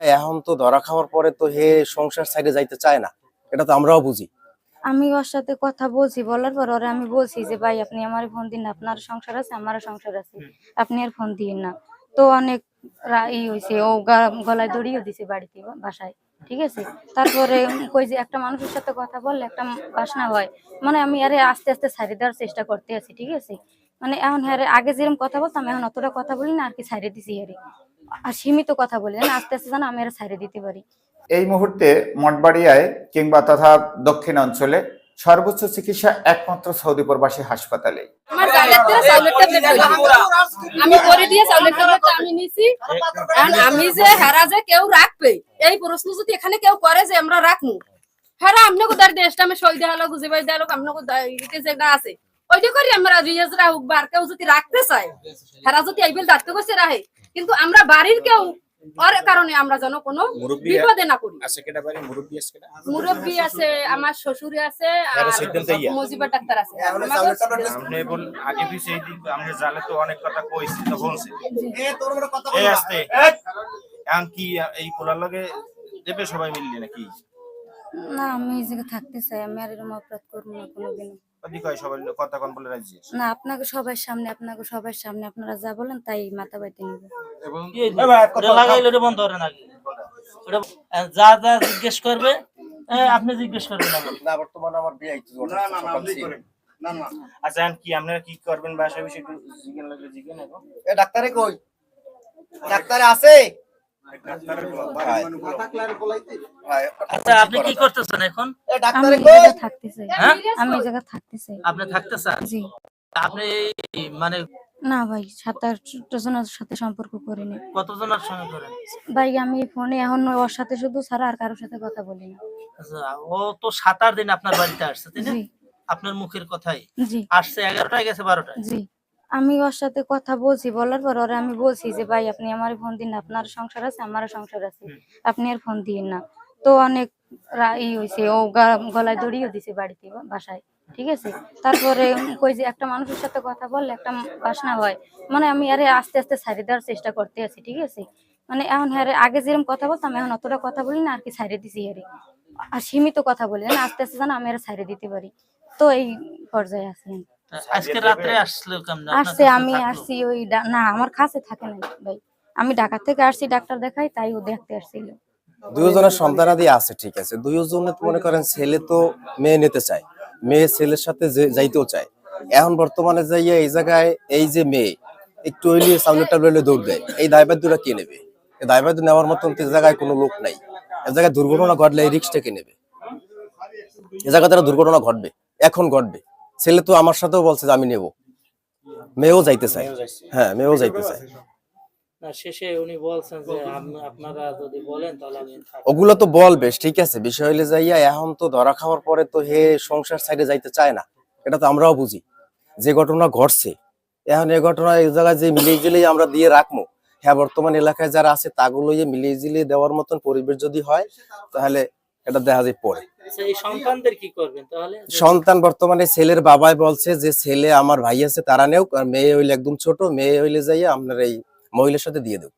এখন তো ধরা খাওয়ার পরে তো হে সংসার সাইডে যাইতে চায় না। এটা তো আমরাও বুঝি। আমি ওর সাথে কথা বলছি, বলার পর ওরে আমি বলছি যে, ভাই, আপনি আমার ফোন দিন না। আপনার সংসার আছে আমার সংসার আছে। আপনি আর ফোন দিন না। তো অনেক ই হয়েছে ও গলায় দড়িয়ে দিছে বাড়িতে, বাসায়, ঠিক আছে? তারপরে কই যে একটা মানুষের সাথে কথা বললে একটা বাসনা হয়। মানে আমি আরে আস্তে আস্তে ছাড়িয়ে দেওয়ার চেষ্টা করতে আছি, ঠিক আছে? মানে এখন হ্যাঁ আগে যেরকম কথা বলতাম, এখন অতটা কথা বলি না, আর কি ছাড়িয়ে দিছি আরে আর। সীমিত কথা বলি না আস্তে আস্তে যেন আমি আর ছাড়িয়ে দিতে পারি। এই মুহূর্তে মঠবাড়িয়ায় কিংবা তথা দক্ষিণ অঞ্চলে সর্বোচ্চ চিকিৎসা একমাত্র সৌদি প্রবাসী হাসপাতালে। আমি করে দিয়ে চাউলের ট্যাবলেটটা আমি নিছি। এখন আমি যে হেরা যে কেউ রাখবে এই প্রশ্ন যদি এখানে কেউ করে যে আমরা রাখব। হেরা আমনে কোদার দেশটা আমি সই দেওয়া লোক বুঝে দেওয়া লোক আমনে কোদার যেটা আছে। ওইটা করি আমরা রিয়াজ রাহুক বা আর কেউ যদি রাখতে চায় হেরা যদি এই বিল দাঁড়তে করছে রাহে কিন্তু আমরা বাড়ির কেউ ওর কারণে আমরা যেন কোনো বিপদে না মুরব্বি আছে কেটা? মুরব্বী আছে আমার শ্বশুর আছে আর। মজিবার ডাক্তার আছে। আপনি বল আগে পিছে এই দিক আপনি জালে তো অনেক কথা কইছি তো বলছে। এই আসতে। এখন কি এই পোলার লগে দেবে সবাই মিললে নাকি? না আমি এই জায়গায় থাকতে চাই আমি আর এরকম অপরাধ করব না কোনোদিনও। হয় কথা কোন বলে রাজি না আপনাকে সবার সামনে আপনাকে সবার সামনে আপনারা যা বলেন তাই মাথা বাইতে নিব। ওটা লাগাইলে ওটা বন্ধ করে নাকি? যা যা জিজ্ঞেস করবে আপনি জিজ্ঞেস করবেন না না বর্তমানে আমার বিয়ে আচ্ছা কি আপনারা কি করবেন? বা সে বিষয়ে একটু জিজ্ঞেস লাগলে জিজ্ঞেস এ ডাক্তারে কই? ডাক্তারে আছে? আচ্ছা আপনি কি করতেছেন এখন? থাকতে চাই হ্যাঁ? আমি এই থাকতে চাই আপনি থাকতে চান জি। আপনি মানে না ভাই সাত আটটা সাথে সম্পর্ক করিনি। কতজনের সঙ্গে করেন? ভাই আমি ফোনে এখন ওর সাথে শুধু ছাড়া আর কারোর সাথে কথা বলি না। আচ্ছা, ও তো সাত আট দিন আপনার বাড়িতে আসছে তাই না? আপনার মুখের কথাই। জি। আসছে এগারোটায় গেছে বারোটায়? জি। আমি ওর সাথে কথা বলছি বলার পর ওরে আমি বলছি যে ভাই আপনি আমার ফোন দিন না আপনার সংসার আছে আমার সংসার আছে আপনি আর ফোন দিন না। তো অনেক ই হয়েছে ও গলায় দড়িয়ে দিছে বাড়িতে বাসায় ঠিক আছে? তারপরে কই যে একটা মানুষের সাথে কথা বললে একটা বাসনা হয় মানে আমি আরে আস্তে আস্তে ছাড়িয়ে দেওয়ার চেষ্টা করতে আছি ঠিক আছে? মানে এখন হ্যাঁ আগে যেরকম কথা বলতাম এখন অতটা কথা বলি না আর কি ছাড়িয়ে দিছি আরে। আর সীমিত কথা বলি না আস্তে আস্তে যেন আমি আর ছাড়িয়ে দিতে পারি। তো এই পর্যায়ে আছি। আজকে রাত্রে আসলো কেমন? আসছে আমি আসছি ওই না আমার কাছে থাকে না ভাই। আমি ঢাকা থেকে আসছি ডাক্তার দেখাই তাই ও দেখতে আসছিল। দুজনের সন্তানাদি আছে ঠিক আছে। দুইজনে তো মনে করেন ছেলে তো মেয়ে নিতে চায়। মেয়ে ছেলের সাথে যাইতেও চায়। এখন বর্তমানে যাইয়া এই জায়গায় এই যে মেয়ে একটু হইলে সামনে টাবলে দৌড় দেয়। এই দায়বাদ্যটা কে নেবে? এই দায়বাদ্য নেওয়ার মতন জায়গায় কোনো লোক নাই। এই জায়গায় দুর্ঘটনা ঘটলে এই রিক্সটা কে নেবে? এই জায়গায় তারা দুর্ঘটনা ঘটবে এখন ঘটবে। ছেলে তো আমার সাথেও বলছে যে আমি নেব। মেয়েও যাইতে চায় হ্যাঁ মেয়েও যাইতে চাই শেষে উনি বলছেন যে আপনারা যদি বলেন তাহলে আমি ওগুলো তো বলবে ঠিক আছে। বিষয় হইলে যাইয়া এখন তো ধরা খাওয়ার পরে তো হে সংসার সাইডে যাইতে চায় না। এটা তো আমরাও বুঝি। যে ঘটনা ঘটছে এখন এই ঘটনা এই জায়গায় যে মিলিয়ে জিলিয়ে আমরা দিয়ে রাখব হ্যাঁ বর্তমান এলাকায় যারা আছে তাগুলো মিলিয়ে জিলিয়ে দেওয়ার মতন পরিবেশ যদি হয় তাহলে এটা দেখা যায় পরে। আচ্ছা এই সন্তানদের কি করবেন তাহলে? সন্তান বর্তমানে ছেলের বাবাই বলছে যে ছেলে আমার ভাই আছে তারা নেও আর মেয়ে হইলে একদম ছোট মেয়ে হইলে যাইয়া আপনার এই মহিলার সাথে দিয়ে দেব।